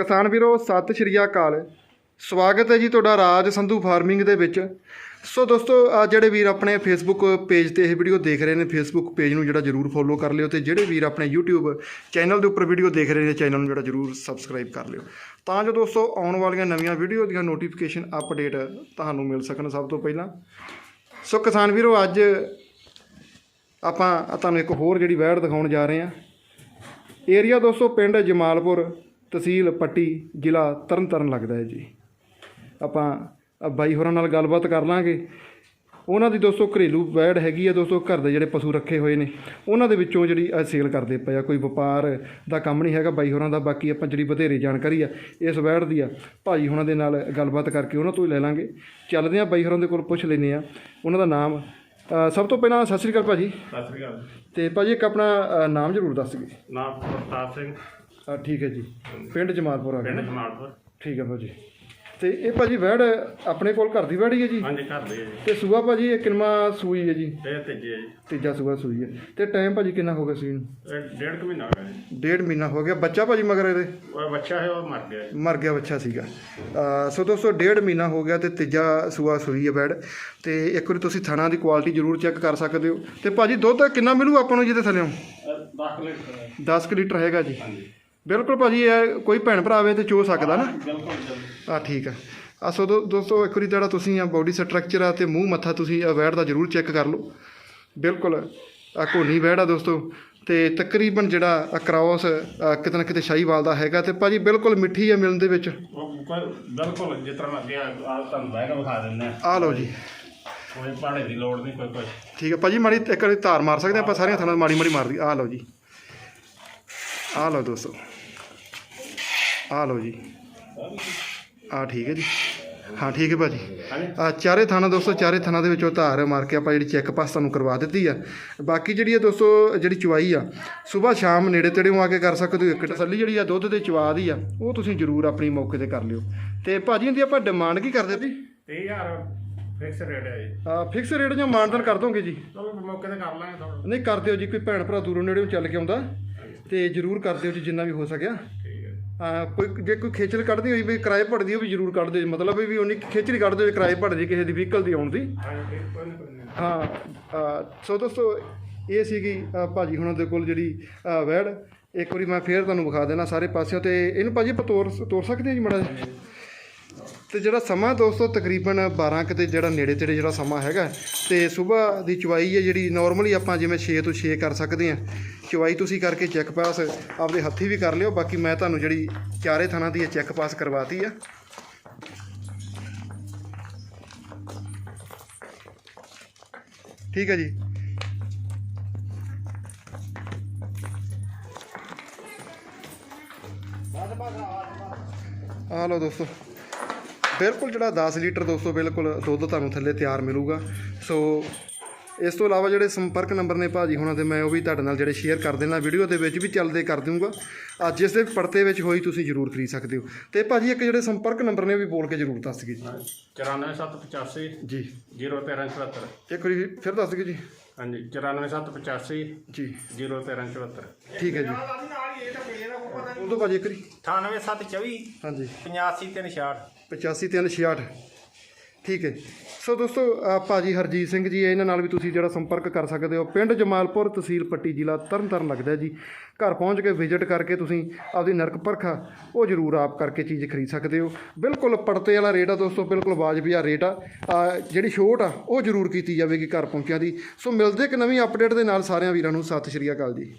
ਕਿਸਾਨ ਵੀਰੋ, ਸਤਿ ਸ਼੍ਰੀ ਅਕਾਲ। ਸਵਾਗਤ ਹੈ ਜੀ ਤੁਹਾਡਾ ਰਾਜ ਸੰਧੂ ਫਾਰਮਿੰਗ ਦੇ ਵਿੱਚ। ਸੋ ਦੋਸਤੋ ਆ ਜਿਹੜੇ ਵੀਰ ਆਪਣੇ ਫੇਸਬੁੱਕ ਪੇਜ ਤੇ ਇਹ ਵੀਡੀਓ ਦੇਖ ਰਹੇ ਨੇ ਫੇਸਬੁੱਕ ਪੇਜ ਨੂੰ ਜਿਹੜਾ ਜਰੂਰ ਫੋਲੋ ਕਰ ਲਿਓ ਤੇ ਜਿਹੜੇ ਵੀਰ ਆਪਣੇ YouTube ਚੈਨਲ ਦੇ ਉੱਪਰ ਵੀਡੀਓ ਦੇਖ ਰਹੇ ਨੇ ਚੈਨਲ ਨੂੰ ਜਿਹੜਾ ਜਰੂਰ ਸਬਸਕ੍ਰਾਈਬ ਕਰ ਲਿਓ। ਤਾਂ ਜੋ ਦੋਸਤੋ, ਆਉਣ ਵਾਲੀਆਂ ਨਵੀਆਂ ਵੀਡੀਓ ਦੀਆਂ ਨੋਟੀਫਿਕੇਸ਼ਨ ਅਪਡੇਟ ਤੁਹਾਨੂੰ ਮਿਲ ਸਕਣ ਸਭ ਤੋਂ ਪਹਿਲਾਂ। ਸੋ ਕਿਸਾਨ ਵੀਰੋ, ਅੱਜ ਆਪਾਂ ਤੁਹਾਨੂੰ ਇੱਕ ਹੋਰ ਜਿਹੜੀ ਵੈੜ ਦਿਖਾਉਣ ਜਾ ਰਹੇ ਹਾਂ। ਏਰੀਆ ਦੋਸਤੋ, ਪਿੰਡ ਜਮਾਲਪੁਰ। ਤਹਿਸੀਲ ਪੱਟੀ ਜ਼ਿਲ੍ਹਾ ਤਰਨਤਾਰਨ ਲੱਗਦਾ ਹੈ ਜੀ। ਆਪਾਂ ਬਾਈ ਹੋਰਾਂ ਨਾਲ ਗੱਲਬਾਤ ਕਰ ਲਾਂਗੇ। ਉਹਨਾਂ ਦੀ ਦੋਸਤੋ ਘਰੇਲੂ ਵੈੜ ਹੈਗੀ ਆ ਦੋਸਤੋ ਘਰ ਦੇ ਜਿਹੜੇ ਪਸ਼ੂ ਰੱਖੇ ਹੋਏ ਨੇ ਉਹਨਾਂ ਦੇ ਵਿੱਚੋਂ ਜਿਹੜੀ ਆ ਸੇਲ ਕਰਦੇ ਪਏ ਆ। ਕੋਈ ਵਪਾਰ ਦਾ ਕੰਮ ਨਹੀਂ ਹੈਗਾ ਬਾਈ ਹੋਰਾਂ ਦਾ ਬਾਕੀ ਆਪਾਂ ਜਿਹੜੀ ਬਥੇਰੀ ਜਾਣਕਾਰੀ ਆ ਇਸ ਵੈੜ ਦੀ ਆ। ਭਾਜੀ ਹੋਰਾਂ ਦੇ ਨਾਲ ਗੱਲਬਾਤ ਕਰਕੇ ਉਹਨਾਂ ਤੋਂ ਹੀ ਲੈ ਲਾਂਗੇ। ਚੱਲਦੇ ਆ ਬਾਈ ਹੋਰਾਂ ਦੇ ਕੋਲ ਪੁੱਛ ਲੈਂਦੇ ਆ ਉਹਨਾਂ ਦਾ ਨਾਮ ਸਭ ਤੋਂ ਪਹਿਲਾਂ ਸਤਿ ਸ੍ਰੀ ਅਕਾਲ ਭਾਜੀ। ਸਤਿ ਸ੍ਰੀ ਅਕਾਲ। ਤੇ ਭਾਜੀ ਇੱਕ ਆਪਣਾ ਨਾਮ ਜ਼ਰੂਰ ਦੱਸ ਦਿਓ। ਨਾਮ ਪ੍ਰਤਾਪ ਸਿੰਘ। ਆ ਠੀਕ ਹੈ ਜੀ। ਪਿੰਡ ਜਮਾਲਪੁਰ ਆ ਗਿਆ ਪਿੰਡ ਜਮਾਲਪੁਰ। ਠੀਕ ਹੈ ਭਾਜੀ। ਤੇ ਇਹ ਭਾਜੀ ਵੈੜ ਆਪਣੇ ਕੋਲ ਘਰ ਦੀ ਵੈੜ ਹੀ ਹੈ ਜੀ? ਹਾਂਜੀ ਘਰ ਦੇ ਜੀ। ਤੇ ਸੂਆ ਭਾਜੀ ਇਹ ਕਿੰਨਾ ਸੂਈ ਹੈ ਜੀ? ਇਹ ਤੀਜੇ ਜੀ। ਤੀਜਾ ਸੂਆ ਸੂਈ ਹੈ। ਤੇ ਟਾਈਮ ਭਾਜੀ ਕਿੰਨਾ ਹੋ ਗਿਆ ਸੂਈ ਨੂੰ? ਇਹ ਡੇਢ ਕੁ ਮਹੀਨਾ ਹੋ ਗਿਆ ਜੀ। ਡੇਢ ਮਹੀਨਾ ਹੋ ਗਿਆ। ਬੱਚਾ ਭਾਜੀ ਮਗਰ ਇਹਦੇ? ਉਹ ਬੱਚਾ ਹੈ ਉਹ ਮਰ ਗਿਆ ਜੀ। ਮਰ ਗਿਆ ਬੱਚਾ ਸੀਗਾ। ਅ, ਸੋ ਦੋਸਤੋ ਡੇਢ ਮਹੀਨਾ ਹੋ ਗਿਆ ਤੇ ਤੀਜਾ ਸੂਆ ਸੂਈ ਹੈ ਵੈੜ। ਤੇ ਇੱਕ ਵਾਰੀ ਤੁਸੀਂ ਥਣਾ ਦੀ ਕੁਆਲਿਟੀ ਜ਼ਰੂਰ ਚੈੱਕ ਕਰ ਸਕਦੇ ਹੋ। ਤੇ ਭਾਜੀ ਦੁੱਧ ਕਿੰਨਾ ਮਿਲੂ ਆਪਾਂ ਨੂੰ ਜਿਹਦੇ ਥੱਲੇ? 10 ਲੀਟਰ। 10 ਕੁ ਲੀਟਰ ਹੈਗਾ ਜੀ। ਹਾਂਜੀ। ਬਿਲਕੁਲ ਭਾਜੀ ਇਹ ਕੋਈ ਭੈਣ ਭਰਾ ਆਵੇ ਤੇ ਚੋ ਸਕਦਾ ਨਾ। ਬਿਲਕੁਲ ਆ ਠੀਕ ਆ। ਆ ਸੋ ਦੋ- ਦੋਸਤੋ ਇੱਕ ਵਾਰੀ ਜਿਹੜਾ ਤੁਸੀਂ ਆ ਬਾਡੀ ਸਟਰਕਚਰ ਆ ਤੇ ਮੂੰਹ ਮੱਥਾ ਤੁਸੀਂ ਆ ਵੈੜ ਦਾ ਜ਼ਰੂਰ ਚੈੱਕ ਕਰ ਲਓ। ਬਿਲਕੁਲ ਆ ਕੋਨੀ ਵੈੜ ਆ ਦੋਸਤੋ। ਤੇ ਤਕਰੀਬਨ ਜਿਹੜਾ ਆ ਕ੍ਰਾਸ ਆ ਕਿਤੇ ਨਾ ਕਿਤੇ ਸ਼ਾਹੀਵਾਲ ਦਾ ਹੈਗਾ ਤੇ ਭਾਜੀ ਬਿਲਕੁਲ ਮਿੱਠੀ ਆ ਮਿਲਣ ਦੇ ਵਿੱਚ। ਉਹ ਕੋਈ ਬਿਲਕੁਲ ਜਿਸ ਤਰ੍ਹਾਂ ਮੈਂ ਅੱਗੇ ਆ ਆ ਤੁਹਾਨੂੰ ਬੈਗ ਵਿਖਾ ਦਿੰਦੇ। ਆ ਆ ਲਓ ਜੀ। ਕੋਈ ਪਾੜੇ ਦੀ ਲੋੜ ਨਹੀਂ ਕੋਈ ਕੁਝ ਠੀਕ ਆ ਭਾਜੀ ਮਾੜੀ ਇੱਕ ਵਾਰੀ ਧਾਰ ਮਾਰ ਸਕਦੇ ਆਪਾਂ ਸਾਰੀਆਂ ਥਾਂ ਮਾੜੀ ਮਾੜੀ ਮਾਰਦੀ ਆ ਲਓ ਜੀ। ਆ ਲਓ ਦੋਸਤੋ। ਆ ਲਓ ਜੀ। ਆ ਠੀਕ ਹੈ ਜੀ। ਹਾਂ ਠੀਕ ਹੈ ਭਾਜੀ। ਆ ਚਾਰੇ ਥਾਣਾ ਦੋਸਤੋ ਚਾਰੇ ਥਾਣਾ ਦੇ ਵਿੱਚੋਂ ਧਾਰ ਮਾਰ ਕੇ ਆਪਾਂ ਜਿਹੜੀ ਚੈੱਕ ਪਾਸ ਤੁਹਾਨੂੰ ਕਰਵਾ ਦਿੱਤੀ ਆ। ਬਾਕੀ ਜਿਹੜੀ ਆ ਦੋਸਤੋ ਜਿਹੜੀ ਚਵਾਈ ਆ ਸਵੇਰ ਸ਼ਾਮ ਨੇੜੇ ਤੇੜੇ ਆ ਕੇ ਕਰ ਸਕਦੇ ਹੋ। ਇੱਕ ਤਸੱਲੀ ਜਿਹੜੀ ਆ ਦੁੱਧ ਦੇ ਚਵਾ ਦੀ ਆ ਉਹ ਤੁਸੀਂ ਜ਼ਰੂਰ ਆਪਣੀ ਮੌਕੇ ਤੇ ਕਰ ਲਿਓ। ਤੇ ਭਾਜੀ ਇਹਦੀ ਆਪਾਂ ਡਿਮਾਂਡ ਕੀ ਕਰਦੇ ਵੀ 30000 ਫਿਕਸ ਰੇਟ ਹੈ ਜੀ। ਆ ਫਿਕਸ ਰੇਟ ਜਾਂ ਮਾਨਦਨ ਕਰ ਦੋਗੇ ਜੀ? ਚਲੋ ਮੌਕੇ ਤੇ ਕਰ ਲਾਂਗੇ ਥੋੜਾ ਨਹੀਂ ਕਰ ਦਿਓ ਜੀ ਕੋਈ ਭੈਣ ਭਰਾ ਦੂਰੋਂ ਨੇੜੇੋਂ ਚੱਲ ਕੇ ਆਉਂਦਾ। ਤੇ ਜ਼ਰੂਰ ਕਰ ਦਿਓ ਜੀ ਜਿੰਨਾ ਵੀ ਹੋ ਸਕਿਆ। ਕੋਈ ਜੇ ਕੋਈ ਖੇਚਲ ਕੱਢਦੀ ਹੋਈ ਵੀ ਕਿਰਾਏ ਭੜਦੀ ਉਹ ਵੀ ਜ਼ਰੂਰ ਕੱਢ ਦਿਓ ਮਤਲਬ ਵੀ ਉਨੀ ਖੇਚਲ ਹੀ ਕੱਢ ਦਿਓ ਕਿਰਾਏ ਭੜਦੀ ਕਿਸੇ ਦੀ ਵਹੀਕਲ ਦੀ ਆਉਣ ਦੀ। ਹਾਂ ਸੋ ਦੋਸਤੋ ਇਹ ਸੀਗੀ ਆ, ਭਾਜੀ ਹੁਣਾਂ ਦੇ ਕੋਲ ਜਿਹੜੀ ਆ, ਵੈੜ। ਇੱਕ ਵਾਰੀ ਮੈਂ ਫੇਰ ਤੁਹਾਨੂੰ ਵਿਖਾ ਦੇਣਾ ਸਾਰੇ ਪਾਸਿਓਂ ਤੇ ਇਹਨੂੰ ਭਾਜੀ ਆਪਾਂ ਤੋੜ ਤੋੜ ਸਕਦੇ ਹਾਂ ਜੀ ਮੜਾ ਤੇ ਜਿਹੜਾ ਸਮਾਂ ਦੋਸਤੋ, ਤਕਰੀਬਨ 12 ਕਿਤੇ ਜਿਹੜਾ ਨੇੜੇ ਤੇੜੇ ਜਿਹੜਾ ਸਮਾਂ ਹੈਗਾ, ਤੇ ਸਵੇਰ ਦੀ ਚਵਾਈ ਹੈ ਜਿਹੜੀ ਨਾਰਮਲੀ ਆਪਾਂ ਜਿਵੇਂ 6 ਤੋਂ 6 ਕਰ ਸਕਦੇ ਹਾਂ। ਚਵਾਈ ਤੁਸੀਂ ਕਰਕੇ ਚੈੱਕ ਪਾਸ ਆਪਦੇ ਹੱਥੀ ਵੀ ਕਰ ਲਿਓ, ਬਾਕੀ ਮੈਂ ਤੁਹਾਨੂੰ ਜਿਹੜੀ ਚਾਰੇ ਥਾਣਾ ਦੀ ਚੈੱਕ ਪਾਸ ਕਰਵਾਤੀ ਆ। ਠੀਕ ਹੈ ਜੀ। ਆ ਲਓ ਦੋਸਤੋ। ਬਿਲਕੁਲ ਜਿਹੜਾ 10 ਲੀਟਰ ਦੋਸਤੋ ਬਿਲਕੁਲ ਦੁੱਧ ਤੁਹਾਨੂੰ ਥੱਲੇ ਤਿਆਰ ਮਿਲੂਗਾ। ਸੋ ਇਸ ਤੋਂ ਇਲਾਵਾ ਜਿਹੜੇ ਸੰਪਰਕ ਨੰਬਰ ਨੇ ਭਾਜੀ ਹੁਣਾਂ ਦੇ ਮੈਂ ਉਹ ਵੀ ਤੁਹਾਡੇ ਨਾਲ ਜਿਹੜੇ ਸ਼ੇਅਰ ਕਰ ਦੇਣਾ ਵੀਡੀਓ ਦੇ ਵਿੱਚ ਵੀ ਚੱਲਦੇ ਕਰ ਦੂੰਗਾ ਅੱਜ ਜਿਸ ਦੇ ਪੜਤੇ ਵਿੱਚ ਹੋਈ ਤੁਸੀਂ ਜ਼ਰੂਰ ਖਰੀਦ ਸਕਦੇ ਹੋ। ਤੇ ਭਾਜੀ ਇੱਕ ਜਿਹੜੇ ਸੰਪਰਕ ਨੰਬਰ ਨੇ ਉਹ ਵੀ ਬੋਲ ਕੇ ਜ਼ਰੂਰ ਦੱਸ ਦਿਓ ਜੀ। 94785 ਜੀ। 01374 ਇੱਕ ਵਾਰੀ ਫਿਰ ਦੱਸ ਦਿਓ ਜੀ। ਹਾਂਜੀ 94785 ਜੀ। 01374 ਠੀਕ ਹੈ ਜੀ। ਉਦੋਂ ਭਾਜੀ ਇੱਕ ਵਾਰੀ 98724 ਹਾਂਜੀ। 85366 85366 ਠੀਕ ਹੈ। ਸੋ ਦੋਸਤੋ ਆਹ ਭਾਜੀ ਹਰਜੀਤ ਸਿੰਘ ਜੀ ਇਹਨਾਂ ਨਾਲ ਵੀ ਤੁਸੀਂ ਜਿਹੜਾ ਸੰਪਰਕ ਕਰ ਸਕਦੇ ਹੋ। ਪਿੰਡ ਜਮਾਲਪੁਰ ਤਹਿਸੀਲ ਪੱਟੀ ਜ਼ਿਲ੍ਹਾ ਤਰਨਤਾਰਨ ਲੱਗਦਾ ਹੈ ਜੀ। ਘਰ ਪਹੁੰਚ ਕੇ ਵਿਜ਼ਿਟ ਕਰਕੇ ਤੁਸੀਂ ਆਪਦੀ ਨਰਕ ਪਰਖਾ ਉਹ ਜ਼ਰੂਰ ਆਪ ਕਰਕੇ ਚੀਜ਼ ਖਰੀਦ ਸਕਦੇ ਹੋ। ਬਿਲਕੁਲ ਪੜਤੇ ਵਾਲਾ ਰੇਟ ਆ ਦੋਸਤੋ ਬਿਲਕੁਲ ਵਾਜਬੀ ਆ ਰੇਟ ਆ। ਜਿਹੜੀ ਛੋਟ ਆ ਉਹ ਜ਼ਰੂਰ ਕੀਤੀ ਜਾਵੇਗੀ ਘਰ ਪਹੁੰਚਿਆਂ ਦੀ। ਸੋ ਮਿਲਦੇ ਇੱਕ ਨਵੀਂ ਅਪਡੇਟ ਦੇ ਨਾਲ ਸਾਰਿਆਂ ਵੀਰਾਂ ਨੂੰ। ਸਤਿ ਸ਼੍ਰੀ ਅਕਾਲ ਜੀ।